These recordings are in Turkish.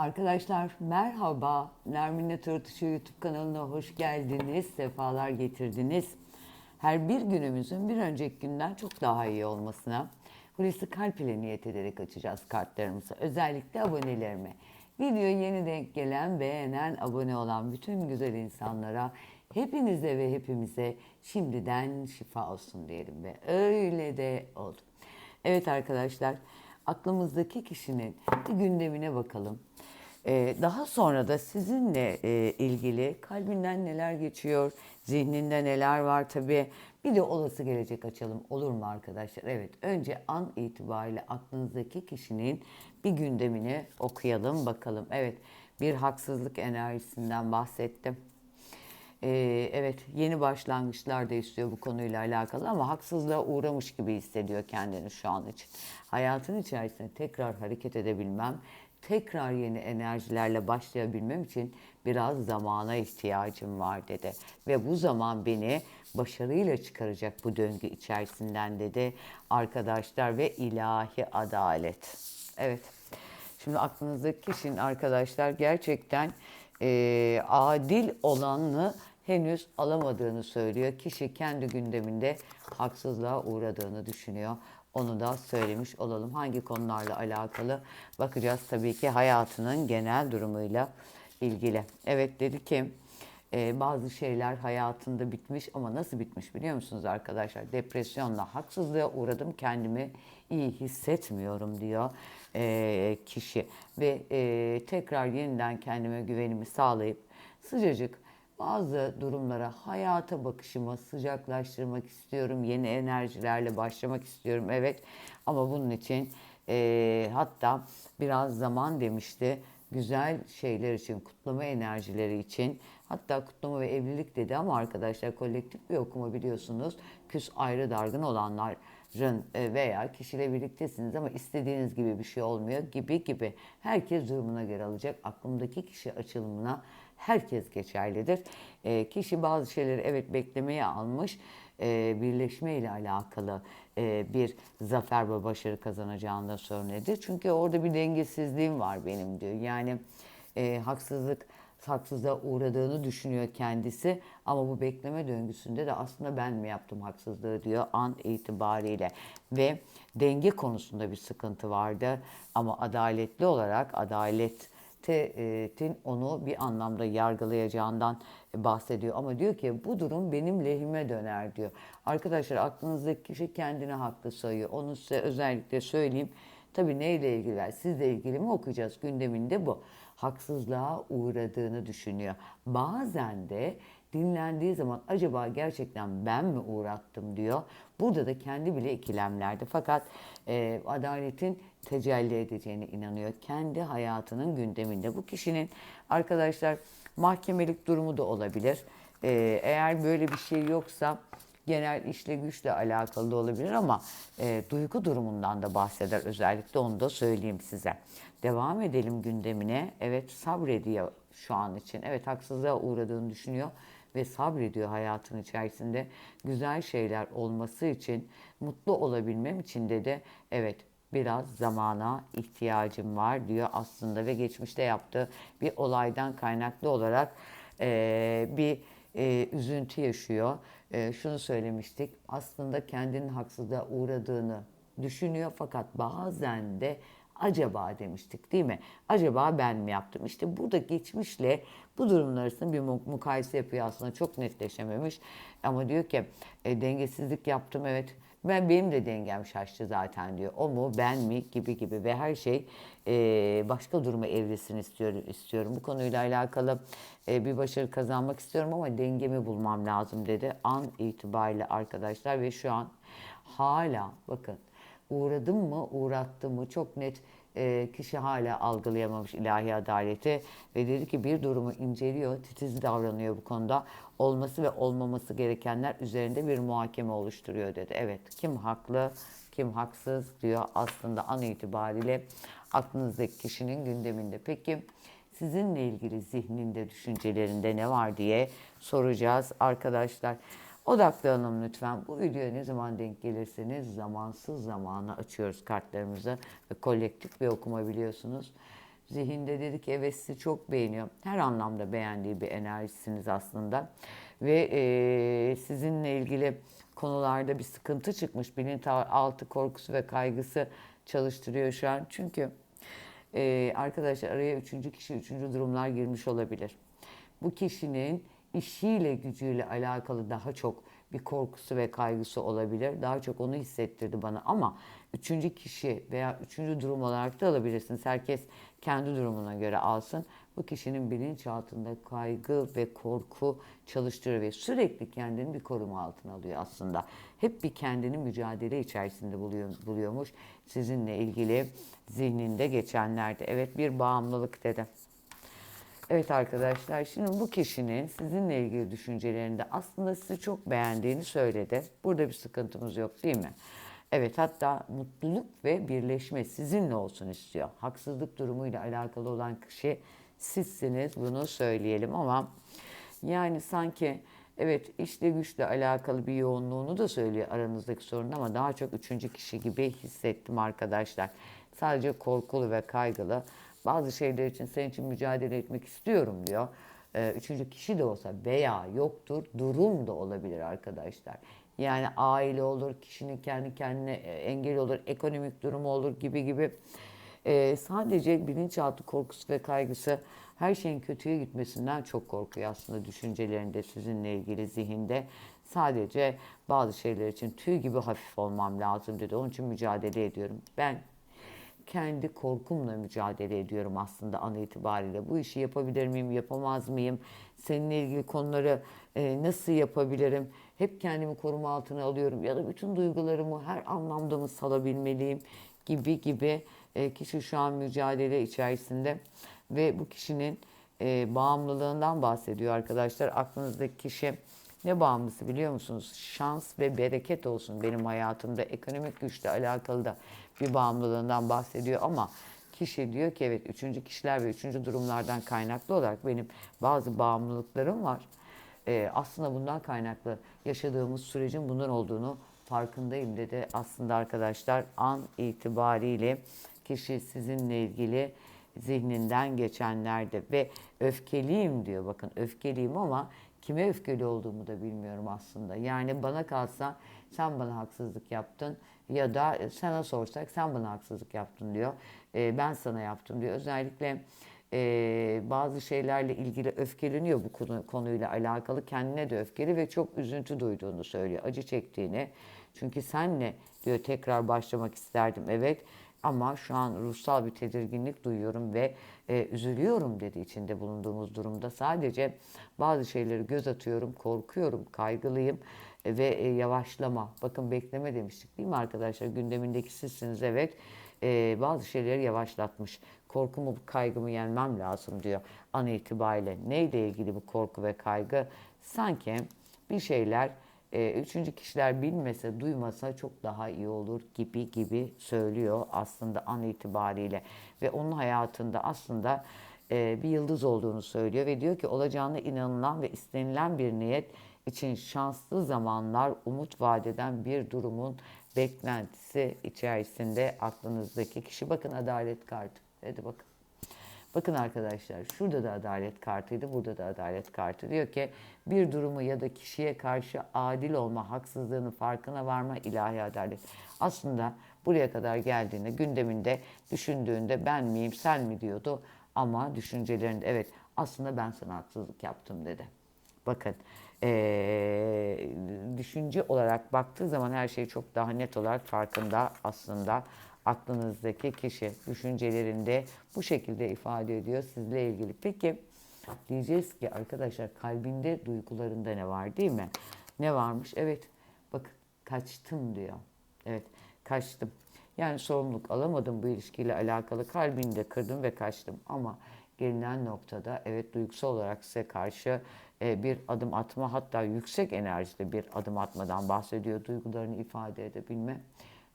Arkadaşlar merhaba. Nermin'le Tartışıyor YouTube kanalına hoş geldiniz. Sefalar getirdiniz. Her bir günümüzün bir önceki günden çok daha iyi olmasına Hulusi Kalp ile niyet ederek açacağız kartlarımızı. Özellikle abonelerime. Videoya yeni denk gelen, beğenen, abone olan bütün güzel insanlara hepinize ve hepimize şimdiden şifa olsun diyelim ve öyle de oldu. Evet arkadaşlar aklımızdaki kişinin bir gündemine bakalım. Ee, daha sonra da sizinle e, ilgili kalbinden neler geçiyor, zihninde neler var tabii. Bir de olası gelecek açalım olur mu arkadaşlar? Evet önce an itibariyle aklınızdaki kişinin bir gündemini okuyalım bakalım. Evet bir haksızlık enerjisinden bahsettim. Ee, evet yeni başlangıçlar da istiyor bu konuyla alakalı ama haksızlığa uğramış gibi hissediyor kendini şu an için. Hayatın içerisinde tekrar hareket edebilmem, tekrar yeni enerjilerle başlayabilmem için biraz zamana ihtiyacım var dedi. Ve bu zaman beni başarıyla çıkaracak bu döngü içerisinden dedi arkadaşlar ve ilahi adalet. Evet. Şimdi aklınızdaki kişinin arkadaşlar gerçekten e, adil olanı henüz alamadığını söylüyor. Kişi kendi gündeminde haksızlığa uğradığını düşünüyor. Onu da söylemiş olalım. Hangi konularla alakalı bakacağız tabii ki hayatının genel durumuyla ilgili. Evet dedi ki e, bazı şeyler hayatında bitmiş ama nasıl bitmiş biliyor musunuz arkadaşlar? Depresyonla haksızlığa uğradım kendimi iyi hissetmiyorum diyor e, kişi ve e, tekrar yeniden kendime güvenimi sağlayıp sıcacık bazı durumlara hayata bakışımı sıcaklaştırmak istiyorum. Yeni enerjilerle başlamak istiyorum evet ama bunun için e, hatta biraz zaman demişti güzel şeyler için, kutlama enerjileri için hatta kutlama ve evlilik dedi ama arkadaşlar kolektif bir okuma biliyorsunuz küs ayrı dargın olanların e, veya kişiyle birliktesiniz ama istediğiniz gibi bir şey olmuyor gibi gibi herkes durumuna göre alacak. Aklımdaki kişi açılımına herkes geçerlidir. E, kişi bazı şeyleri evet beklemeye almış e, birleşme ile alakalı e, bir zafer ve başarı kazanacağından söyledi. Çünkü orada bir dengesizliğim var benim diyor. Yani e, haksızlık haksızlığa uğradığını düşünüyor kendisi ama bu bekleme döngüsünde de aslında ben mi yaptım haksızlığı diyor an itibariyle ve denge konusunda bir sıkıntı vardı ama adaletli olarak adalet Tin onu bir anlamda yargılayacağından bahsediyor. Ama diyor ki bu durum benim lehime döner diyor. Arkadaşlar aklınızdaki kişi kendini haklı sayıyor. Onu size özellikle söyleyeyim. Tabii neyle ilgili? Sizle ilgili mi okuyacağız? Gündeminde bu. Haksızlığa uğradığını düşünüyor. Bazen de dinlendiği zaman acaba gerçekten ben mi uğrattım diyor. Burada da kendi bile ikilemlerde. Fakat e, adaletin tecelli edeceğine inanıyor. Kendi hayatının gündeminde. Bu kişinin arkadaşlar mahkemelik durumu da olabilir. E, eğer böyle bir şey yoksa genel işle güçle alakalı da olabilir ama e, duygu durumundan da bahseder özellikle onu da söyleyeyim size. Devam edelim gündemine. Evet sabrediyor şu an için. Evet haksızlığa uğradığını düşünüyor ve sabrediyor hayatın içerisinde. Güzel şeyler olması için, mutlu olabilmem için de de evet biraz zamana ihtiyacım var diyor aslında ve geçmişte yaptığı bir olaydan kaynaklı olarak e, bir e, üzüntü yaşıyor. E, şunu söylemiştik aslında kendinin haksızlığa uğradığını düşünüyor fakat bazen de acaba demiştik değil mi? Acaba ben mi yaptım? İşte burada geçmişle bu durumlar arasında bir mukayese yapıyor aslında çok netleşememiş. Ama diyor ki e, dengesizlik yaptım evet ben benim de dengem şaştı zaten diyor. O mu ben mi gibi gibi ve her şey e, başka duruma evrilsin istiyorum, istiyorum. Bu konuyla alakalı e, bir başarı kazanmak istiyorum ama dengemi bulmam lazım dedi. An itibariyle arkadaşlar ve şu an hala bakın uğradım mı uğrattım mı çok net e, kişi hala algılayamamış ilahi adaleti ve dedi ki bir durumu inceliyor, titiz davranıyor bu konuda. Olması ve olmaması gerekenler üzerinde bir muhakeme oluşturuyor dedi. Evet kim haklı, kim haksız diyor aslında an itibariyle aklınızdaki kişinin gündeminde. Peki sizinle ilgili zihninde, düşüncelerinde ne var diye soracağız arkadaşlar. Odaklanalım lütfen. Bu videoya ne zaman denk gelirseniz zamansız zamana açıyoruz kartlarımızı. Ve kolektif bir okuma biliyorsunuz. Zihinde dedi ki evet sizi çok beğeniyor. Her anlamda beğendiği bir enerjisiniz aslında. Ve e, sizinle ilgili konularda bir sıkıntı çıkmış. Bilinçaltı korkusu ve kaygısı çalıştırıyor şu an. Çünkü e, arkadaşlar araya üçüncü kişi, üçüncü durumlar girmiş olabilir. Bu kişinin işiyle, gücüyle alakalı daha çok bir korkusu ve kaygısı olabilir. Daha çok onu hissettirdi bana ama üçüncü kişi veya üçüncü durum olarak da alabilirsiniz. Herkes kendi durumuna göre alsın. Bu kişinin bilinçaltında kaygı ve korku çalıştırıyor ve sürekli kendini bir koruma altına alıyor aslında. Hep bir kendini mücadele içerisinde buluyor, buluyormuş. Sizinle ilgili zihninde geçenlerde. Evet bir bağımlılık dedi. Evet arkadaşlar şimdi bu kişinin sizinle ilgili düşüncelerinde aslında sizi çok beğendiğini söyledi. Burada bir sıkıntımız yok değil mi? Evet hatta mutluluk ve birleşme sizinle olsun istiyor. Haksızlık durumuyla alakalı olan kişi sizsiniz bunu söyleyelim ama yani sanki evet işle güçle alakalı bir yoğunluğunu da söylüyor aranızdaki sorun ama daha çok üçüncü kişi gibi hissettim arkadaşlar. Sadece korkulu ve kaygılı bazı şeyler için senin için mücadele etmek istiyorum diyor. Ee, üçüncü kişi de olsa veya yoktur durum da olabilir arkadaşlar. Yani aile olur, kişinin kendi kendine e, engel olur, ekonomik durumu olur gibi gibi. Ee, sadece bilinçaltı korkusu ve kaygısı her şeyin kötüye gitmesinden çok korkuyor aslında düşüncelerinde sizinle ilgili zihinde. Sadece bazı şeyler için tüy gibi hafif olmam lazım dedi. Onun için mücadele ediyorum. Ben kendi korkumla mücadele ediyorum aslında an itibariyle. Bu işi yapabilir miyim, yapamaz mıyım? Seninle ilgili konuları e, nasıl yapabilirim? Hep kendimi koruma altına alıyorum ya da bütün duygularımı her anlamda mı salabilmeliyim gibi gibi e, kişi şu an mücadele içerisinde ve bu kişinin e, bağımlılığından bahsediyor arkadaşlar. Aklınızdaki kişi ne bağımlısı biliyor musunuz? Şans ve bereket olsun benim hayatımda ekonomik güçle alakalı da bir bağımlılığından bahsediyor ama kişi diyor ki evet üçüncü kişiler ve üçüncü durumlardan kaynaklı olarak benim bazı bağımlılıklarım var. Ee, aslında bundan kaynaklı yaşadığımız sürecin bundan olduğunu farkındayım dedi. Aslında arkadaşlar an itibariyle kişi sizinle ilgili zihninden geçenlerde ve öfkeliyim diyor. Bakın öfkeliyim ama kime öfkeli olduğumu da bilmiyorum aslında. Yani bana kalsa sen bana haksızlık yaptın ya da sana sorsak sen bana haksızlık yaptın diyor. E, ben sana yaptım diyor. Özellikle e, bazı şeylerle ilgili öfkeleniyor bu konu, konuyla alakalı. Kendine de öfkeli ve çok üzüntü duyduğunu söylüyor. Acı çektiğini. Çünkü senle diyor tekrar başlamak isterdim. Evet ama şu an ruhsal bir tedirginlik duyuyorum ve e, üzülüyorum dedi içinde bulunduğumuz durumda. Sadece bazı şeyleri göz atıyorum, korkuyorum, kaygılıyım e, ve e, yavaşlama. Bakın bekleme demiştik değil mi arkadaşlar? Gündemindeki sizsiniz evet. E, bazı şeyleri yavaşlatmış. Korkumu, kaygımı yenmem lazım diyor an itibariyle. Neyle ilgili bu korku ve kaygı? Sanki bir şeyler e, üçüncü kişiler bilmese, duymasa çok daha iyi olur gibi gibi söylüyor aslında an itibariyle. Ve onun hayatında aslında e, bir yıldız olduğunu söylüyor ve diyor ki olacağına inanılan ve istenilen bir niyet için şanslı zamanlar umut vadeden bir durumun beklentisi içerisinde aklınızdaki kişi. Bakın adalet kartı. Hadi bakın. Bakın arkadaşlar şurada da adalet kartıydı, burada da adalet kartı. Diyor ki bir durumu ya da kişiye karşı adil olma, haksızlığının farkına varma ilahi adalet. Aslında buraya kadar geldiğinde, gündeminde düşündüğünde ben miyim, sen mi diyordu. Ama düşüncelerinde evet aslında ben sana haksızlık yaptım dedi. Bakın ee, düşünce olarak baktığı zaman her şey çok daha net olarak farkında aslında aklınızdaki kişi düşüncelerinde bu şekilde ifade ediyor sizle ilgili. Peki diyeceğiz ki arkadaşlar kalbinde duygularında ne var değil mi? Ne varmış? Evet bak kaçtım diyor. Evet kaçtım. Yani sorumluluk alamadım bu ilişkiyle alakalı kalbini de kırdım ve kaçtım. Ama gelinen noktada evet duygusal olarak size karşı e, bir adım atma hatta yüksek enerjide bir adım atmadan bahsediyor. Duygularını ifade edebilme.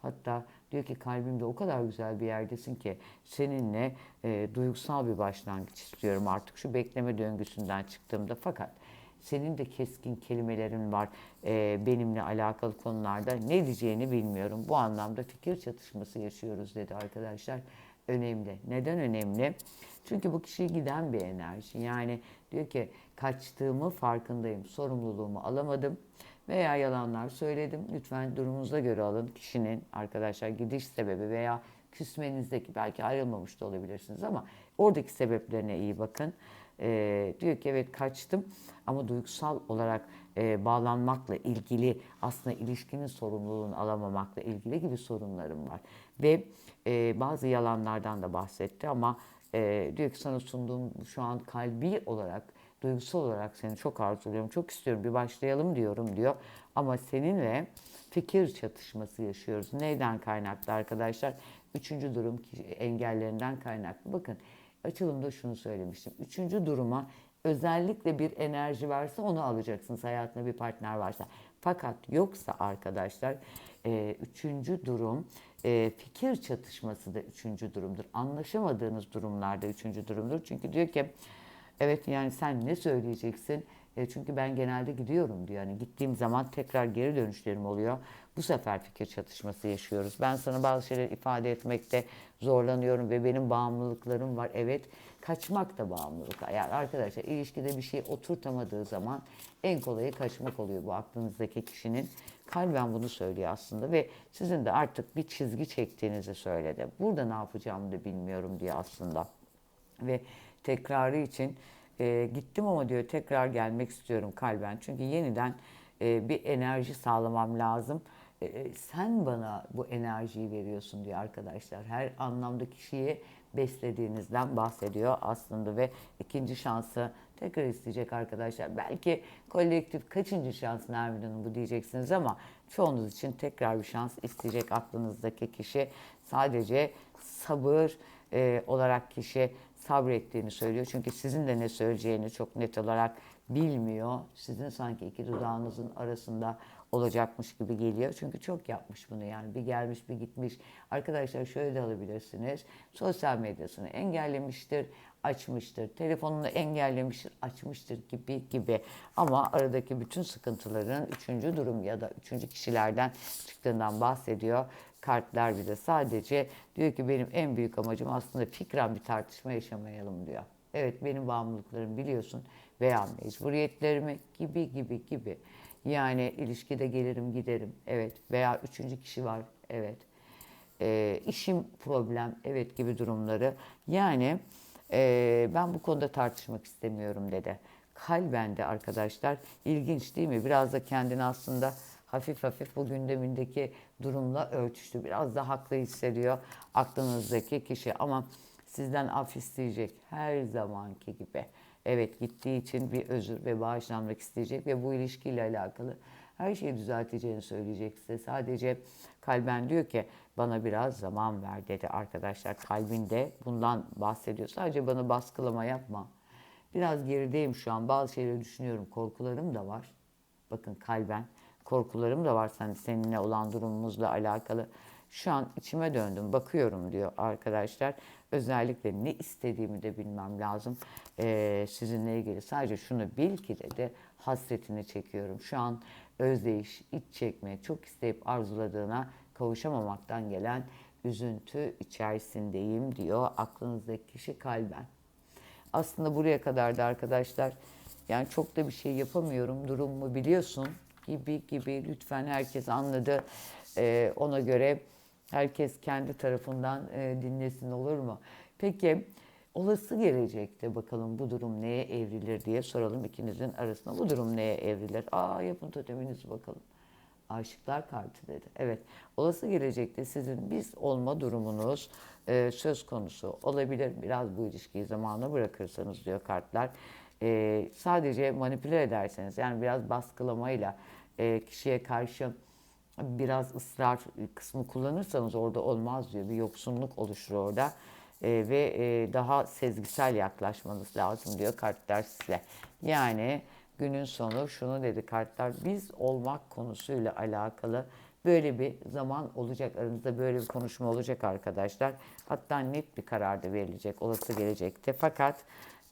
Hatta diyor ki kalbimde o kadar güzel bir yerdesin ki seninle e, duygusal bir başlangıç istiyorum artık şu bekleme döngüsünden çıktığımda. Fakat senin de keskin kelimelerin var e, benimle alakalı konularda. Ne diyeceğini bilmiyorum. Bu anlamda fikir çatışması yaşıyoruz dedi arkadaşlar. önemli. Neden önemli? Çünkü bu kişiye giden bir enerji. Yani diyor ki kaçtığımı farkındayım, sorumluluğumu alamadım veya yalanlar söyledim. Lütfen durumunuza göre alın kişinin arkadaşlar gidiş sebebi veya küsmenizdeki belki ayrılmamış da olabilirsiniz ama oradaki sebeplerine iyi bakın. Ee, diyor ki evet kaçtım ama duygusal olarak e, bağlanmakla ilgili aslında ilişkinin sorumluluğunu alamamakla ilgili gibi sorunlarım var. Ve e, bazı yalanlardan da bahsetti ama e, diyor ki sana sunduğum şu an kalbi olarak, duygusal olarak seni çok arzuluyorum, çok istiyorum bir başlayalım diyorum diyor. Ama seninle fikir çatışması yaşıyoruz. Neyden kaynaklı arkadaşlar? Üçüncü durum engellerinden kaynaklı. Bakın açılımda şunu söylemiştim. Üçüncü duruma özellikle bir enerji varsa onu alacaksınız hayatında bir partner varsa. Fakat yoksa arkadaşlar e, üçüncü durum e, fikir çatışması da üçüncü durumdur. Anlaşamadığınız durumlarda üçüncü durumdur. Çünkü diyor ki evet yani sen ne söyleyeceksin? E, çünkü ben genelde gidiyorum diyor. Yani gittiğim zaman tekrar geri dönüşlerim oluyor. Bu sefer fikir çatışması yaşıyoruz. Ben sana bazı şeyler ifade etmekte zorlanıyorum ve benim bağımlılıklarım var. Evet kaçmak da bağımlılık. Yani arkadaşlar ilişkide bir şey oturtamadığı zaman en kolayı kaçmak oluyor bu aklınızdaki kişinin. Kalben bunu söylüyor aslında ve sizin de artık bir çizgi çektiğinizi söyledi. Burada ne yapacağımı da bilmiyorum diye aslında. Ve tekrarı için e, gittim ama diyor tekrar gelmek istiyorum kalben. Çünkü yeniden e, bir enerji sağlamam lazım. E, e, sen bana bu enerjiyi veriyorsun diyor arkadaşlar. Her anlamda kişiyi beslediğinizden bahsediyor aslında ve ikinci şansı tekrar isteyecek arkadaşlar. Belki kolektif kaçıncı şans Nermin Hanım bu diyeceksiniz ama çoğunuz için tekrar bir şans isteyecek aklınızdaki kişi. Sadece sabır e, olarak kişi sabrettiğini söylüyor. Çünkü sizin de ne söyleyeceğini çok net olarak bilmiyor. Sizin sanki iki dudağınızın arasında olacakmış gibi geliyor. Çünkü çok yapmış bunu yani bir gelmiş bir gitmiş. Arkadaşlar şöyle de alabilirsiniz. Sosyal medyasını engellemiştir, açmıştır. Telefonunu engellemiştir, açmıştır gibi gibi. Ama aradaki bütün sıkıntıların üçüncü durum ya da üçüncü kişilerden çıktığından bahsediyor. Kartlar bir de sadece diyor ki benim en büyük amacım aslında fikren bir tartışma yaşamayalım diyor. Evet benim bağımlılıklarım biliyorsun veya mecburiyetlerimi gibi gibi gibi. Yani ilişkide gelirim giderim evet veya üçüncü kişi var evet. Ee, işim problem evet gibi durumları. Yani e, ben bu konuda tartışmak istemiyorum dedi. Kalben de arkadaşlar ilginç değil mi? Biraz da kendini aslında hafif hafif bu gündemindeki durumla ölçüştü. Biraz da haklı hissediyor aklınızdaki kişi ama sizden af isteyecek her zamanki gibi. Evet gittiği için bir özür ve bağışlanmak isteyecek ve bu ilişkiyle alakalı her şeyi düzelteceğini söyleyecek size. Sadece kalben diyor ki bana biraz zaman ver dedi arkadaşlar. Kalbinde bundan bahsediyor. Sadece bana baskılama yapma. Biraz gerideyim şu an. Bazı şeyleri düşünüyorum. Korkularım da var. Bakın kalben korkularım da var sen, seninle olan durumumuzla alakalı. Şu an içime döndüm, bakıyorum diyor arkadaşlar. Özellikle ne istediğimi de bilmem lazım ee, sizinle ilgili. Sadece şunu bil ki dedi, hasretini çekiyorum. Şu an özdeyiş, iç çekme, çok isteyip arzuladığına kavuşamamaktan gelen üzüntü içerisindeyim diyor aklınızdaki kişi kalben. Aslında buraya kadar da arkadaşlar yani çok da bir şey yapamıyorum durumumu biliyorsun gibi gibi lütfen herkes anladı. Ee, ona göre herkes kendi tarafından e, dinlesin olur mu? Peki olası gelecekte bakalım bu durum neye evrilir diye soralım ikinizin arasında. Bu durum neye evrilir? Aa yapın toteminizi bakalım. Aşıklar kartı dedi. Evet, olası gelecekte sizin biz olma durumunuz e, söz konusu olabilir. Biraz bu ilişkiyi zamana bırakırsanız diyor kartlar. E, sadece manipüle ederseniz, yani biraz baskılamayla e, kişiye karşı biraz ısrar kısmı kullanırsanız orada olmaz diyor. Bir yoksunluk oluşur orada. E, ve e, daha sezgisel yaklaşmanız lazım diyor kartlar size. Yani günün sonu şunu dedi kartlar biz olmak konusuyla alakalı böyle bir zaman olacak aranızda böyle bir konuşma olacak arkadaşlar. Hatta net bir karar da verilecek olası gelecekte. Fakat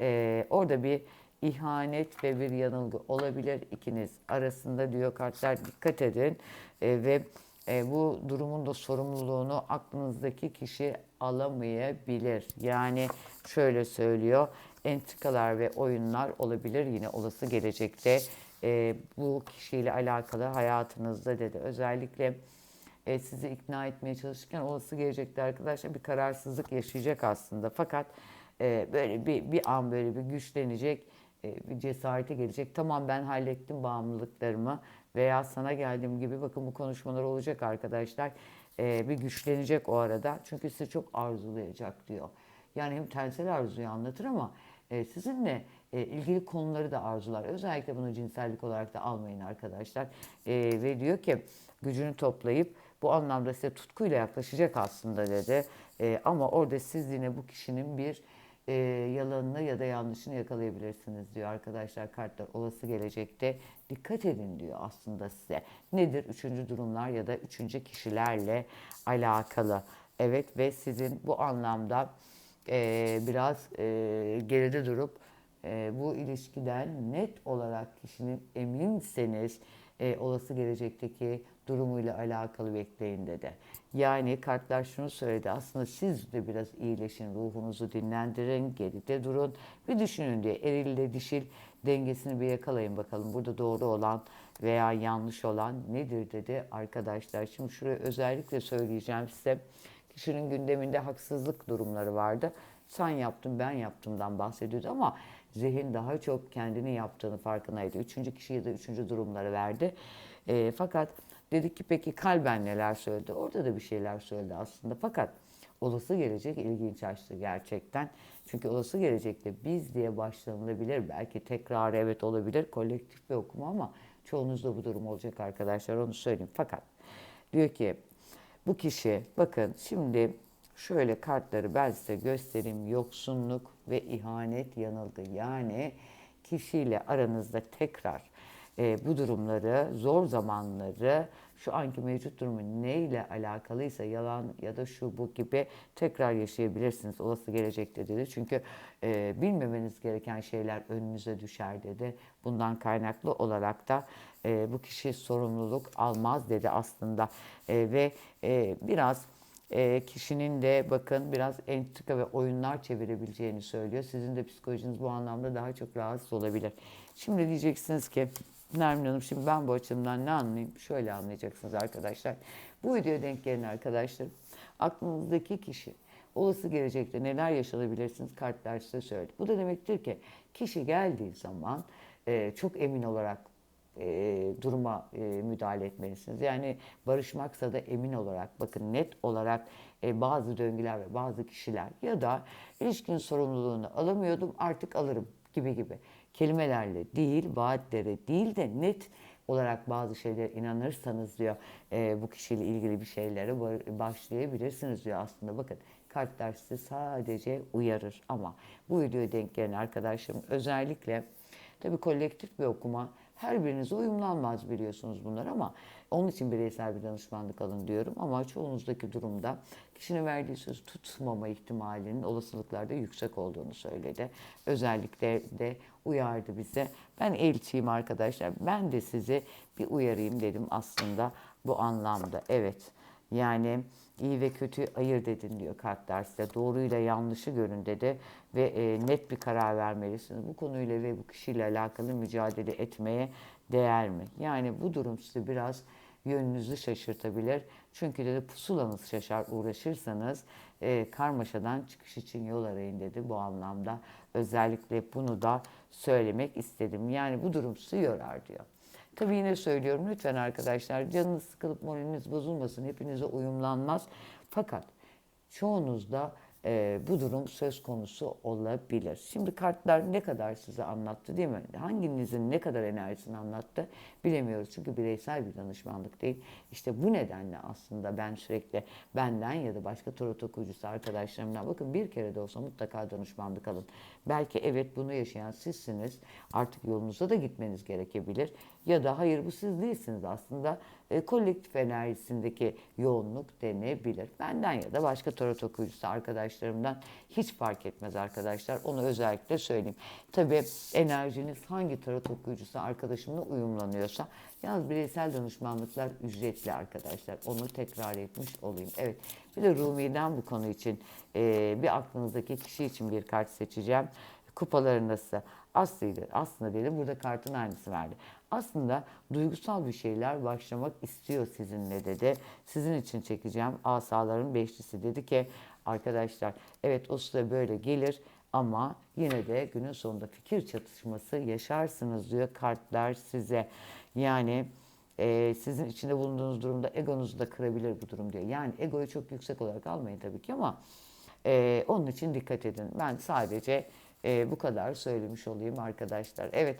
e, orada bir ihanet ve bir yanılgı olabilir ikiniz arasında diyor kartlar dikkat edin E, ve e, bu durumun da sorumluluğunu aklınızdaki kişi alamayabilir. Yani şöyle söylüyor, entrikalar ve oyunlar olabilir yine olası gelecekte e, bu kişiyle alakalı hayatınızda dedi. Özellikle e, sizi ikna etmeye çalışırken olası gelecekte arkadaşlar bir kararsızlık yaşayacak aslında. Fakat e, böyle bir, bir an böyle bir güçlenecek, e, bir cesarete gelecek. Tamam ben hallettim bağımlılıklarımı veya sana geldiğim gibi bakın bu konuşmalar olacak arkadaşlar. E, bir güçlenecek o arada. Çünkü sizi çok arzulayacak diyor. Yani hem tensel arzuyu anlatır ama e, sizinle e, ilgili konuları da arzular. Özellikle bunu cinsellik olarak da almayın arkadaşlar. E, ve diyor ki gücünü toplayıp bu anlamda size tutkuyla yaklaşacak aslında dedi. E, ama orada siz yine bu kişinin bir e, yalanını ya da yanlışını yakalayabilirsiniz diyor arkadaşlar kartlar. Olası gelecekte dikkat edin diyor aslında size. Nedir? Üçüncü durumlar ya da üçüncü kişilerle alakalı. Evet ve sizin bu anlamda e, biraz e, geride durup e, bu ilişkiden net olarak kişinin eminseniz e, olası gelecekteki durumuyla alakalı bekleyin dedi. Yani kartlar şunu söyledi aslında siz de biraz iyileşin, ruhunuzu dinlendirin, geride durun, bir düşünün diye erille dişil dengesini bir yakalayın bakalım. Burada doğru olan veya yanlış olan nedir dedi arkadaşlar. Şimdi şuraya özellikle söyleyeceğim size. Kişinin gündeminde haksızlık durumları vardı. Sen yaptın, ben yaptımdan bahsediyordu ama zihin daha çok kendini yaptığını farkındaydı. Üçüncü kişi ya da üçüncü durumları verdi. E, fakat dedik ki peki kalben neler söyledi? Orada da bir şeyler söyledi aslında. Fakat olası gelecek ilginç açtı gerçekten. Çünkü olası gelecekte biz diye başlanılabilir. Belki tekrar evet olabilir. Kolektif bir okuma ama çoğunuzda bu durum olacak arkadaşlar onu söyleyeyim. Fakat diyor ki bu kişi bakın şimdi şöyle kartları ben size göstereyim. Yoksunluk ve ihanet yanıldı. Yani kişiyle aranızda tekrar e, bu durumları, zor zamanları, şu anki mevcut durumu neyle alakalıysa yalan ya da şu bu gibi tekrar yaşayabilirsiniz olası gelecekte dedi. Çünkü e, bilmemeniz gereken şeyler önünüze düşer dedi. Bundan kaynaklı olarak da e, bu kişi sorumluluk almaz dedi aslında. E, ve e, biraz e, kişinin de bakın biraz entrika ve oyunlar çevirebileceğini söylüyor. Sizin de psikolojiniz bu anlamda daha çok rahatsız olabilir. Şimdi diyeceksiniz ki Nermin Hanım şimdi ben bu açımdan ne anlayayım? Şöyle anlayacaksınız arkadaşlar. Bu videoya denk gelen arkadaşlar aklınızdaki kişi olası gelecekte neler yaşanabilirsiniz kartlar size söyledi. Bu da demektir ki kişi geldiği zaman e, çok emin olarak e, duruma e, müdahale etmelisiniz. Yani barışmaksa da emin olarak bakın net olarak e, bazı döngüler ve bazı kişiler ya da ilişkinin sorumluluğunu alamıyordum artık alırım gibi gibi kelimelerle değil vaatlere değil de net olarak bazı şeylere inanırsanız diyor e, bu kişiyle ilgili bir şeylere başlayabilirsiniz diyor aslında bakın kartlar sizi sadece uyarır ama bu videoya denk gelen arkadaşlarım özellikle tabii kolektif bir okuma her birinize uyumlanmaz biliyorsunuz bunlar ama onun için bireysel bir danışmanlık alın diyorum. Ama çoğunuzdaki durumda kişinin verdiği söz tutmama ihtimalinin olasılıklarda yüksek olduğunu söyledi. Özellikle de uyardı bize. Ben elçiyim arkadaşlar. Ben de size bir uyarayım dedim aslında bu anlamda. Evet. Yani iyi ve kötü ayırt edin diyor kart derste. Doğruyla yanlışı görün dedi ve e, net bir karar vermelisiniz. Bu konuyla ve bu kişiyle alakalı mücadele etmeye değer mi? Yani bu durum size biraz yönünüzü şaşırtabilir. Çünkü dedi pusulanız şaşar uğraşırsanız e, karmaşadan çıkış için yol arayın dedi bu anlamda. Özellikle bunu da söylemek istedim. Yani bu durum sizi yorar diyor. Tabii yine söylüyorum lütfen arkadaşlar canınız sıkılıp moraliniz bozulmasın. Hepinize uyumlanmaz. Fakat çoğunuzda e, bu durum söz konusu olabilir. Şimdi kartlar ne kadar size anlattı değil mi? Hanginizin ne kadar enerjisini anlattı bilemiyoruz. Çünkü bireysel bir danışmanlık değil. İşte bu nedenle aslında ben sürekli benden ya da başka tarot okuyucusu arkadaşlarımdan bakın bir kere de olsa mutlaka danışmanlık alın. Belki evet bunu yaşayan sizsiniz. Artık yolunuza da gitmeniz gerekebilir. Ya da hayır bu siz değilsiniz aslında. e, kolektif enerjisindeki yoğunluk denebilir. Benden ya da başka tarot okuyucusu arkadaşlarımdan hiç fark etmez arkadaşlar. Onu özellikle söyleyeyim. Tabii enerjiniz hangi tarot okuyucusu arkadaşımla uyumlanıyorsa yalnız bireysel danışmanlıklar ücretli arkadaşlar. Onu tekrar etmiş olayım. Evet. Bir de Rumi'den bu konu için e, bir aklınızdaki kişi için bir kart seçeceğim. Kupaların nasıl? Aslında, aslında diyelim burada kartın aynısı verdi. Aslında duygusal bir şeyler başlamak istiyor sizinle dedi. Sizin için çekeceğim asaların beşlisi dedi ki arkadaşlar evet o size böyle gelir ama yine de günün sonunda fikir çatışması yaşarsınız diyor kartlar size. Yani e, sizin içinde bulunduğunuz durumda egonuzu da kırabilir bu durum diyor. Yani egoyu çok yüksek olarak almayın tabii ki ama e, onun için dikkat edin. Ben sadece e, bu kadar söylemiş olayım arkadaşlar. Evet.